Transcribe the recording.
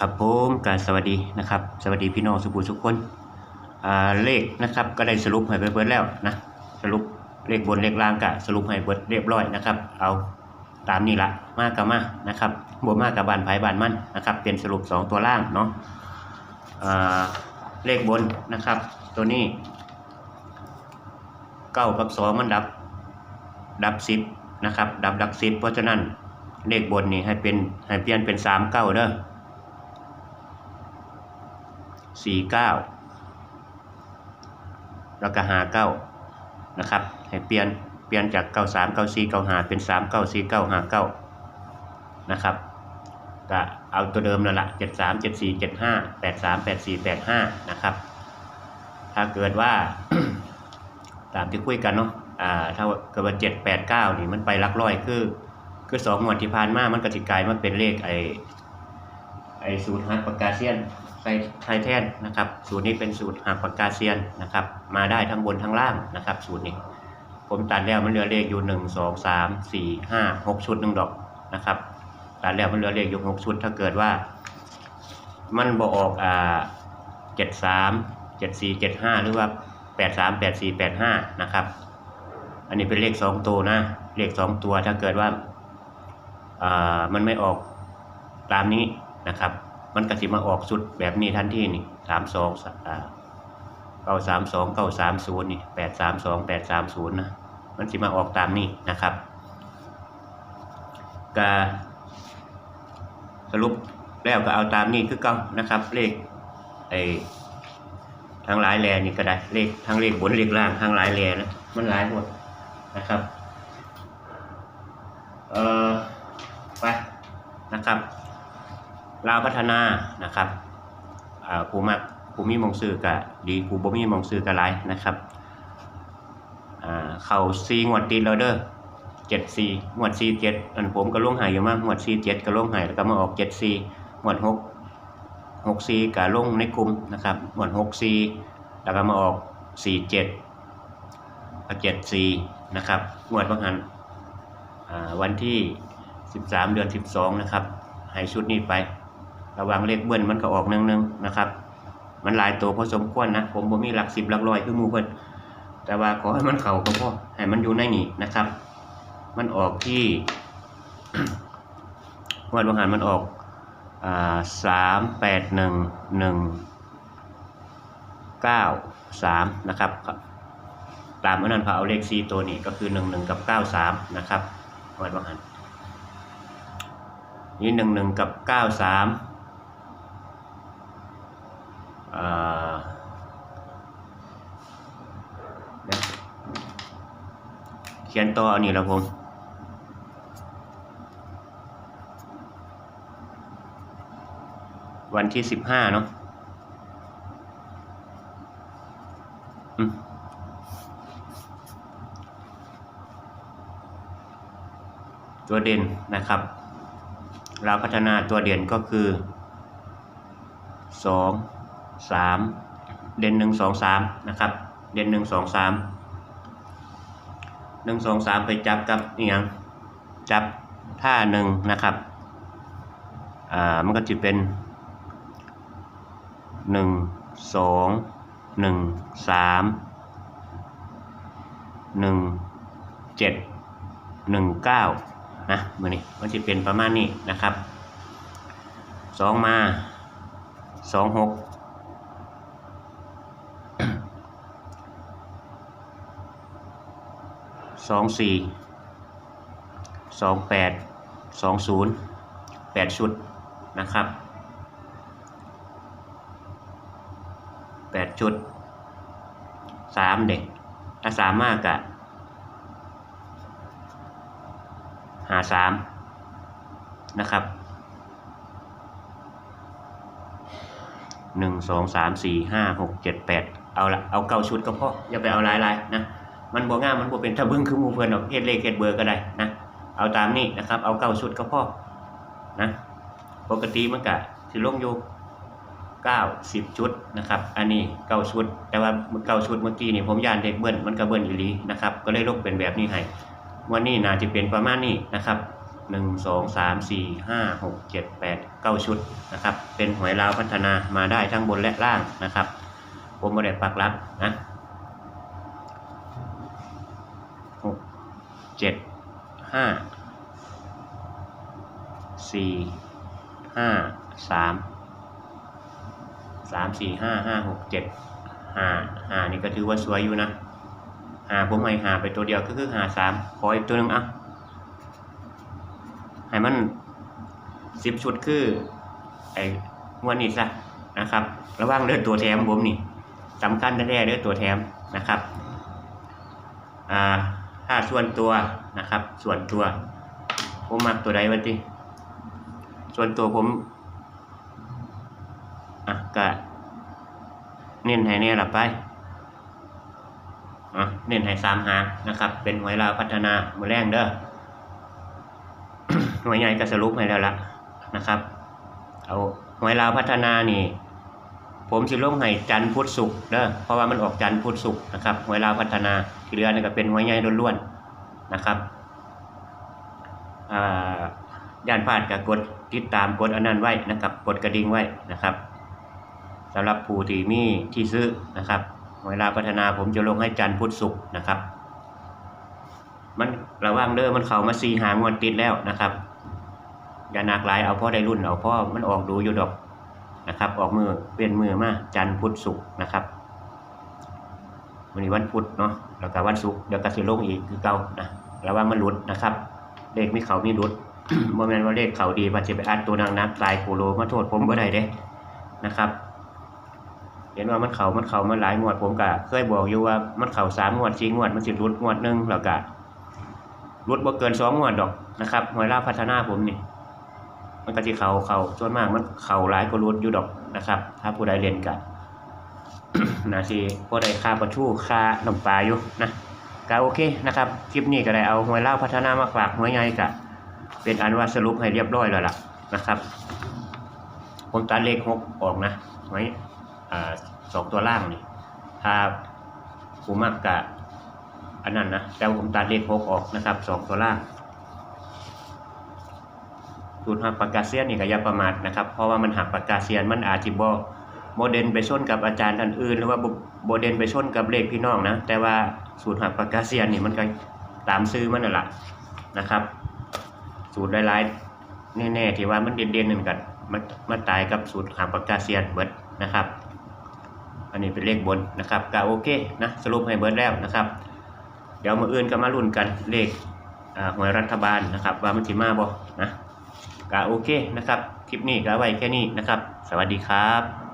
ครับผมการสวัสดีนะครับ สวัสดีพี่น้องสุภูทุกคนเลขนะครับก็ได้สรุปให้ไปเบิดแล้วนะสรุปเลขบนเลขล่างกะสรุปให้เบิดเรียบร้อยนะครับ เอาตามนี้ละมากกับมานะครับบวมากกับบานไผ่บานมั่นนะครับ เป็นสรุป 2 ตัวล่างเนาะเลขบนนะครับ ตัวนี้เก้ากับสองมันดับดับสิบนะครับ ดับดักสิบเพราะฉะนั้นเลขบนนี่ให้เป็นให้เปลี่ยนเป็นสามเก้าเด้อ สี่เก้าแล้วก็หาเก้านะครับ ให้เปลี่ยนเปลี่ยนจากเก้าสามเก้าสี่เก้าหาเป็นสามเก้าสี่เก้าหาเก้านะครับก็เอาตัวเดิมนั่นแหละเจ็ดสามเจ็ดสี่เจ็ดห้าแปดสามแปดสี่แปดห้านะครับ ถ้าเกิดว่าตามที่คุยกันเนาะอ่าถ้าเกิดว่าเจ็ดแปดเก้านี่มันไปหลักร้อยคือ คือสองงวดที่ผ่านมามันก็สิกลายมาเป็นเลขไอไอสูตรฮักปากกาเซียน ไทยไทยแทนนะครับ สูตรนี้เป็นสูตรหักปากกาเซียนนะครับ มาได้ทั้งบนทั้งล่างนะครับ สูตรนี้ ผมตัดแล้วมันเหลือเลขอยู่หนึ่งสองสามสี่ห้าหกชุดหนึ่งดอกนะครับตัดแล้วมันเหลือเลขอยู่หกชุด ถ้าเกิดว่า มันบอออกอ่าเจ็ดสามเจ็ดสี่เจ็ดห้าหรือว่าแปดสามแปดสี่แปดห้านะครับ อันนี้เป็นเลขสองตัวนะ เลขสองตัวถ้าเกิดว่าอ่ามันไม่ออกตามนี้นะครับ มันก็สิมาออกสุดแบบนี้ทันทีนี่สามสองเก้าสามสองเก้าสามศูนย์นี่แปดสามสองแปดสามศูนย์นะมันสิมาออกตามนี้นะครับก็สรุปแล้วก็เอาตามนี้คือเก้านะครับ เลขไอ้ทางหลายแลนี่ก็ได้เลขทางเลขบนเลขล่างทางหลายแลนะมันหลายหมดนะครับ เอ่อไปนะครับ ลาวพัฒนานะครับกูมักผู้มีมองซื้อก็ดีผู้บ่มีมองซื้อก็หลายนะครับอ่าเข้า4งวดติดแล้วเด้อ74งวด47อันผมก็ลงหายอยู่มากงวด47ก็ลงหายแล้วก็มาออก74งวด6 64ก็ลงในกลุ่มนะครับงวด64แล้วก็มาออก47ก็74นะครับงวดบางหันอ่าวันที่ 13 เดือน 12 นะครับให้ชุดนี้ไป ระวังเลขเบิ้ลมันก็ออกหนึ่งนะครับ มันหลายตัวพอสมควรนะ ผมผมมีหลักสิบหลักร้อยคือมูเพิ่นแต่ว่าขอให้มันเข่าก็พอให้มันอยู่ในนี่นะครับ มันออกที่วันวังหันมันออกสามแปดหนึ่งหนึ่งเก้าสามนะครับตามอนนั้นเขาเอาเลขซีตัวนี้ก็คือหนึ่งหนึ่งกับเก้าสามนะครับวันวังหันนี่หนึ่งหนึ่งกับเก้าสาม เขียนต่ออันนี้แล้วผมวันที่สิบห้าเนาะตัวเด่นนะครับ เราพัฒนาตัวเด่นก็คือสอง สามเด่นหนึ่งสองสามนะครับ เด่นหนึ่งสองสามหนึ่งสองสามไปจับกับอหย่างจับท่าหนึ่งนะครับอ่ามันก็จะเป็นหนึ่งสองหนึ่งสามหนึ่งเจ็ดหนึ่งเก้านะมือนี้มันจะเป็นประมาณนี้นะครับสองมาสองหก สองสี่สองแปดสองศูนย์แปดชุดนะครับแปดชุดสามเด็กถ้าสามมากอะหาสามนะครับหนึ่งสองสามสี่ห้าหกเจ็ดแปดเอาละเอาเก้าชุดก็พออย่าไปเอาหลายๆนะ มันบวง่ามมันบวเป็นทะบึ้งคือมูเพื่อนดอกเฮ็ดเลขเฮ็ดเบอร์ก็ได้นะเอาตามนี้นะครับ เอาเก้าชุดก็พอนะปกติมันกะสิลงอยู่เก้าสิบชุดนะครับ อันนี้เก้าชุด แต่ว่าเก้าชุดเมื่อกี้นี่ผมยานเด็กเบิ้ลมันก็เบิ้ลอีหลีนะครับ ก็เลยลงเป็นแบบนี้ให้วันนี้น่าจะเป็นประมาณนี้นะครับหนึ่งสองสามสี่ห้าหกเจ็ดแปดเก้าชุดนะครับ เป็นหวยลาวพัฒนามาได้ทั้งบนและล่างนะครับ ผมไม่ได้ปักหลักนะหก เจ็ดห้าสี่ห้าสามสามสี่ห้าห้าหกเจ็ดห้าห้านี่ก็ถือว่าสวยอยู่นะหาผมให้หาไปตัวเดียวก็คือหาสามขออีกตัวหนึ่งอะให้มันสิบชุดคือไอ้วดนี้ซะนะครับ ระว่างเลือดตัวแถมผมนี่สำคัญแท้ๆเลือดตัวแถมนะครับอ่า ถ้าส่วนตัวนะครับ ส่วนตัว ผมมักตัวใดวันที่ส่วนตัวผมอะก็เน้นให้แน่ละไปอะเน้นให้สามหางนะครับ เป็นหวยลาวพัฒนามือแรงเด้อหน่วยใหญ่ก็สรุปให้แล้วละนะครับ เอาหวยลาวพัฒนานี่ ผมสิลงให้จันพุทธศุกเด้อเพราะว่ามันออกจันพุทธศุกนะครับหวยลาวพัฒนาที่เหลือนี่ก็เป็นหวยใหญ่ล้วนๆนะครับอ่าย่านพลาดก็กดติดตามกดอันนั้นไว้นะครับกดกระดิ่งไว้นะครับสำหรับผู้ที่มีที่ซื้อนะครับหวลาพัฒนาผมจะลงให้จันพุทธศุกนะครับ มันระวังเด้อมันเข้ามาซีหางวดติดแล้วนะครับอย่าหนักหลายเอาพ่อได้รุ่นเอาพ่อมันออกดูอยู่ดอก นะครับ ออกมือเปลี่ยนมือมาจันทร์พุธศุกร์นะครับวันนี้วันพุธเนาะแล้วก็วันศุกร์เดี๋ยวก็สิลงอีกคือเก่านะระวังมันหลุดนะครับ เลขมีเขามีหลุดบ่แม่นว่าเลขเขาดีว่าจะไปอัดตัวนางนักตายโคโลมาโทษผมบ่ได้เด้นะครับ เห็นว่ามันเขามันเขามาหลายงวดผมก็เคยบอกอยู่ว่ามันเขาสามงวดสี่งวดมันสิหลุดงวดหนึ่งแล้วก็หลุดบ่เกินสองงวดดอกนะครับหวยล่าพัฒนาผมนี่ มันก็สิเขาเขาส่วนมากมันเขาหลายก็รุดอยู่ดอกนะครับ ถ้าผู้ใดเรียนกันนาสิผู้ใดค่าประทูค่าน้ำปลาอยู่นะก็โอเคนะครับคลิปนี้ก็ได้เอาหวยเล่าพัฒนามาฝากหวยไงกะเป็นอันว่าสรุปให้เรียบร้อยแล้วล่ะนะครับผมตัดเลขหกออกนะหวยอ่าสองตัวล่างนี่ถ้าผมมักกะอันนั้นนะแต่ผมตัดเลขหกออกนะครับสองตัวล่าง สูตรหักปากกาเซียนนี่ก็อย่าประมาทนะครับเพราะว่ามันหักปากกาเซียนมันอาจจะบ่โมเดลไปชนกับอาจารย์ท่านอื่น หรือว่าโมเดลไปชนกับเลขพี่น้องนะ แต่ว่าสูตรหักปากกาเซียนนี่มันก็ตามซื้อมันนั่นแหละนะครับ สูตรหลายๆแน่ๆที่ว่ามันเด่นๆนั่นกันมันมันตายกับสูตรหักปากกาเซียนเบิดนะครับ อันนี้เป็นเลขบนนะครับก็โอเคนะสรุปให้เบิดแล้วนะครับ เดี๋ยวมืออื่นก็มาลุ้นกันเลขอ่าหวยรัฐบาลนะครับ ว่ามันสิมาบ่นะ ก็โอเคนะครับ คลิปนี้ก็ไว้แค่นี้นะครับ สวัสดีครับ